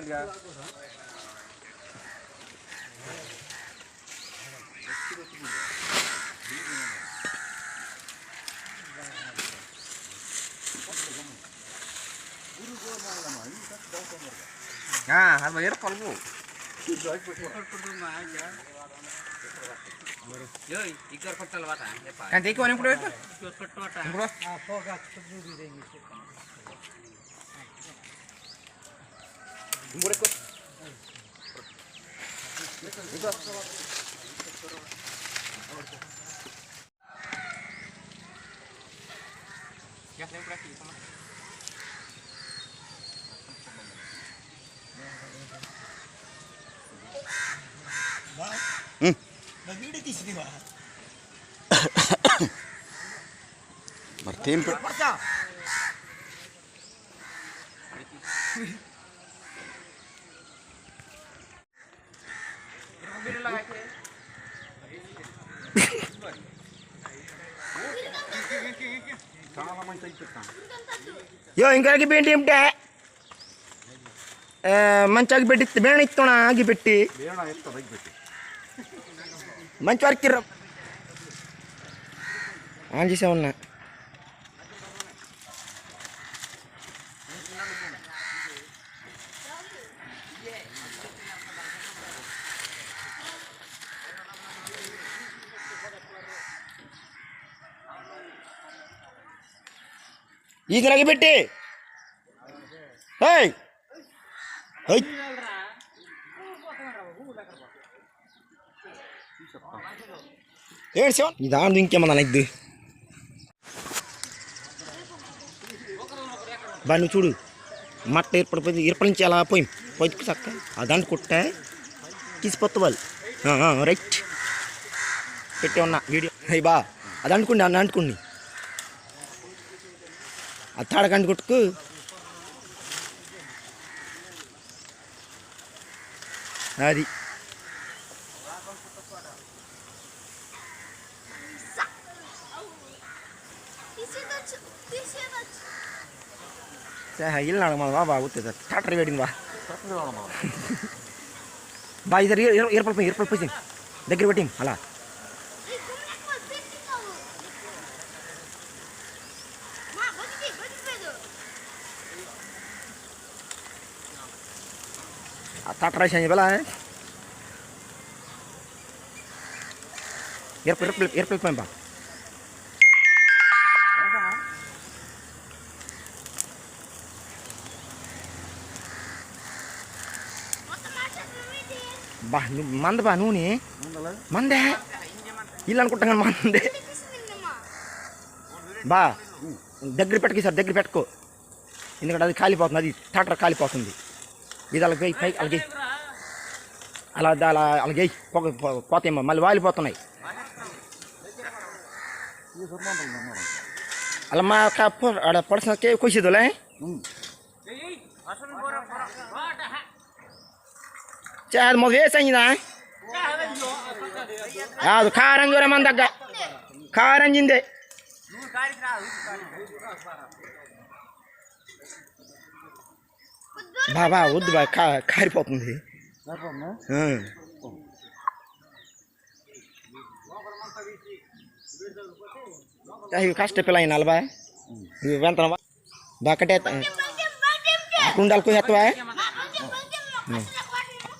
ligar. Ah, hal bayar kalau bu. Kan tadi kau yang pernah itu? Yang pernah. Mureko. Ya, tengo por aquí, toma. Hmm. Martín. Martín. यो इनका की बेटी इमटे है बेटी बेण इत्तोणा आगी बेटी मंच इत्तो बेटी मंचवार किर हां जी सेवन ఈ రగిపెట్టి పెట్టి ఏడు శివన్ నీ దాని ఇంకేమన్నా నైద్ది బా నువ్వు చూడు మట్ట ఏర్పడిపోయింది ఇరపడి నుంచి అలా పోయి పొద్దుకు చక్క ఆ దాన్ని కుట్టే తీసిపోతా వాళ్ళు రైట్ పెట్టే ఉన్నా వీడియో అయ్యి బా అది అనుకోండి అన్న అనుకోండి అత్తాడ కండుకుట్టుకు అది ಇಲ್ಲ ನಾಳೆ ಮಾಡೋಣ ಬಾ ಗೊತ್ತಿದೆ ಟಾಟ್ರಿ ಬೇಡಿನ ಬಾ ಬಾ ಇದರ ಏರ್ಪಲ್ ಏರ್ಪಲ್ ಪೈಸಿಂಗ್ దగ్గర పెట్టింగ్ అలా అట్రాక్షన్ చెప్పాలా ఎరుపు ఎరుపు ఎరుపు వెళ్ళిపోయింపా బా నువ్వు మంద బా నూనె మందే ఇల్లు అనుకుంటాను మందే బా దగ్గర పెట్టుకు సార్ దగ్గర పెట్టుకో ఎందుకంటే అది కాలిపోతుంది అది టాటర్ కాలిపోతుంది ఇది అలాగే పైకి అలాగే అలా అలా అలాగే పోతాయమ్మా మళ్ళీ వాలిపోతున్నాయి అలా మా ఆడ పడసే కోసేదులే చాలు మొదలు వేసైందా కాదు కారం చూడ మన దగ్గర కారం చిందే బాబా ఉద్బాయ్ ఖైర్పోతుంది నాపన్నా హ్ ఆ కాయిన్ కాస్త పెలైనాలబాయ్ వివంతనవ దక్కటే కుండాల్ కోయతవాయ్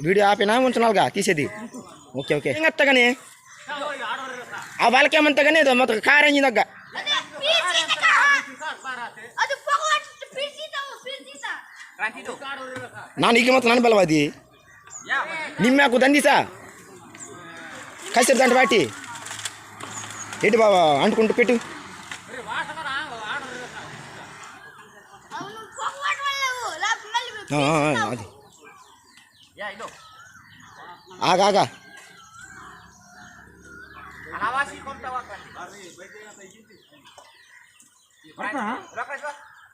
వీడియో ఆపేన ముంచనల్ గా తీసేది ఓకే ఓకే ఇంగత్తగనే ఆ బాలకమంతగనేద మత కారెంజి నగ్గ నా నీకు మొత్తం నన్ను పిలవది నిమ్మకు దందిసా కసిరి దండ వాటి ఎటు బాబా అంటుకుంటూ పెట్టు అది ఆగా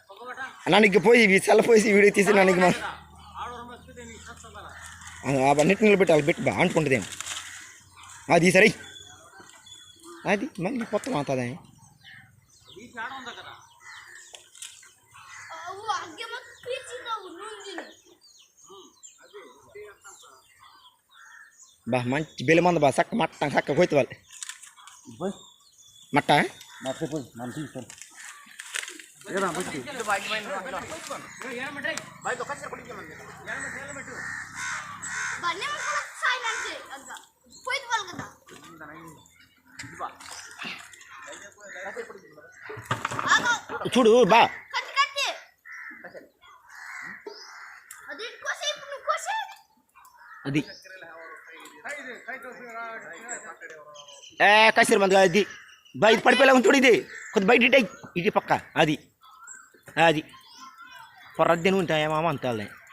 കൊബട്ടാന നനനിക്ക് പോയി വിളല പോസി വീഡിയോ తీసి നനനിക്ക് ആടും മസ്തേണിക്ക് ശാന്താരാ ആവാ നെറ്റനിൽ بیٹাল ಬಿട്ട് ആണ്ട് കൊണ്ടിടേ ആദി ശരി ആദി മന്തി കൊത്ത വാ തടായ ഈ ചാടോണ്ട करा അവു അജ്ഞമ ക്രീച്ചി നു നുൻ ദിനി ഹും ആദോ ദേയാന്താന്താ ബഹ് മന്തി ബെലമണ്ട ബാ സക്ക മട്ടാ കക്ക ഹോയിതവൽ ബ മട്ടാ മട്ടേ പോയി മന്തി ശേ ఏరా బట్టి ఇది బైక్ బైక్ ఏరా మట్రై బైక్ ఒక్కటి కొడికి మంది ఏరా మట్రై ఏరా మట్టు బన్నే ముక్కల సైలెంట్ అంత పోయిదు వల్గదా ఇదిబా చూడు బా కట్ కట్ అది కోసే ఇప్పుడు కోసే అది ఏ కసిర్ మంది అది బయట పడిపోయేలా ఉంది చూడు ఇది కొద్ది బయట ఇటే ఇది పక్క అది అది పొరద్దని ఉంటాయా మామ అంతాలని